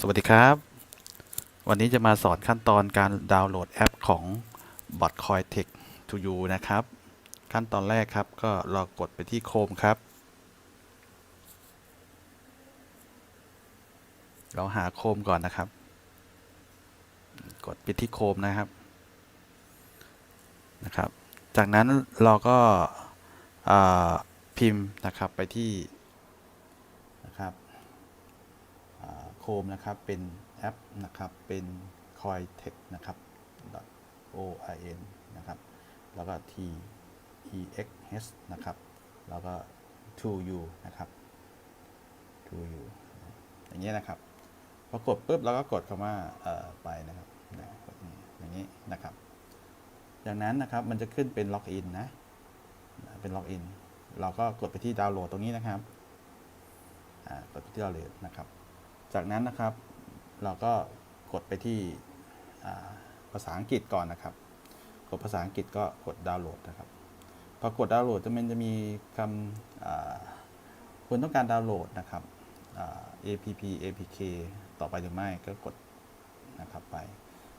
สวัสดีครับ วันนี้จะมาสอนขั้นตอนการดาวน์โหลดแอปของ Botcoin Tech to You นะครับ ขั้นตอนแรกครับก็เรากดไปที่ Chrome ครับ เราหา Chrome ก่อนนะครับ กดไปที่ Chrome นะครับนะครับ จากนั้นเราก็าพิมพ์นะครับไปที่นะครับ โคมนะครับเป็นแอปนะครับเป็น cointech นะครับ .oin นะครับแล้วก็ t e x h นะครับแล้วก็ to you นะครับ to you อย่างเงี้ยนะครับพอกดปุ๊บเราก็กดคำว่าเอ่อไปนะครับนะอย่างนี้นะครับจากนั้นนะครับมันจะขึ้นเป็นล็อกอินนะเป็นล็อกอินเราก็กดไปที่ดาวน์โหลดตรงนี้นะครับกดไปที่ดาวน์โหลดนะครับ จากนั้นนะครับ เราก็กดไปที่ภาษาอังกฤษก่อนนะครับ กดภาษาอังกฤษก็กดดาวน์โหลดนะครับ พอกดดาวน์โหลดจะมันจะมีคำคุณต้องการดาวน์โหลดนะครับ app apk ต่อไปหรือไม่ก็กดนะครับไป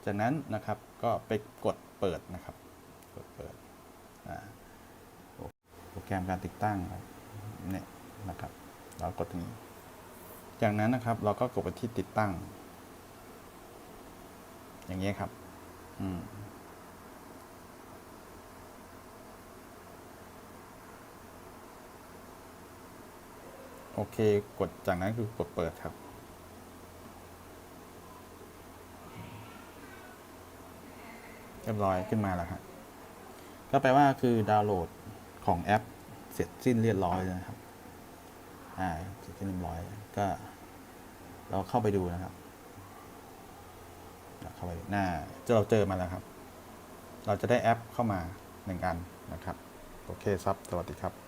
จากนั้นนะครับก็ไปกดเปิดนะครับ กดเปิดโปรแกรมการติดตั้งเนี่ยนะครับ เรากดตรงนี้ จากนั้นนะครับ เราก็กดไปที่ติดตั้ง อย่างนี้ครับอืมโอเค กดจากนั้นคือกดเปิดครับ เรียบร้อยขึ้นมาแล้วครับก็แปลว่าคือดาวน์โหลดของแอป เสร็จสิ้นเรียบร้อยแล้วนะครับ อ่าเสร็จสิ้นเรียบร้อยก็ เราเข้าไปดูนะครับเราเข้าไปหน้าเราเจอมาแล้วครับ เราจะได้แอปเข้ามาหนึ่งอันนะครับ โอเคครับ สวัสดีครับ